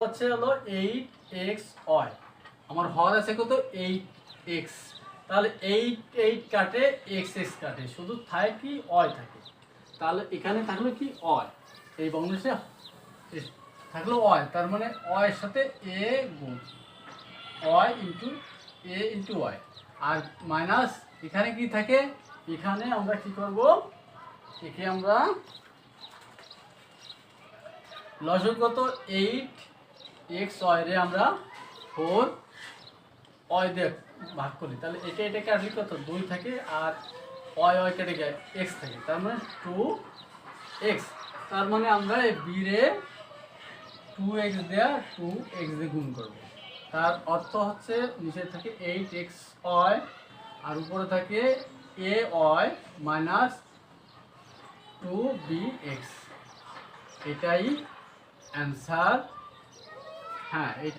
হচ্ছে হলো eight x Y আমার হর আছে কত? এইট এক্স তাহলে এইট এইট কাটে এক্স এক্স কাটে, শুধু থাকে কি? ওয়াই থাকে। তাহলে এখানে থাকল কি? ওয়াই এই বংশে থাকল ওয়াই তার মানে ওয়ের সাথে এ গুণ y into a into y R minus এখানে কি থাকে? এখানে আমরা কি করব? একে আমরা লসগত এইট এক্স ওয়াইরে আমরা ফোর, ওয়াই দিয়ে ভাগ করি। তাহলে এটা এটা কাটলে কত? দুই থাকে আর ওয়াই ওয়াই কেটে গেলে এক্স থাকে। তার মানে টু এক্স। তার মানে আমরা এই বিরে টু এক্স দেওয়া টু এক্স দিয়ে গুণ করব। তার অর্থ হচ্ছে নিচে থাকে এইট এক্স, ওয়াই, আর উপরে থাকে a, y minus two b x. এটাই অ্যান্সার হ্যাঁ এই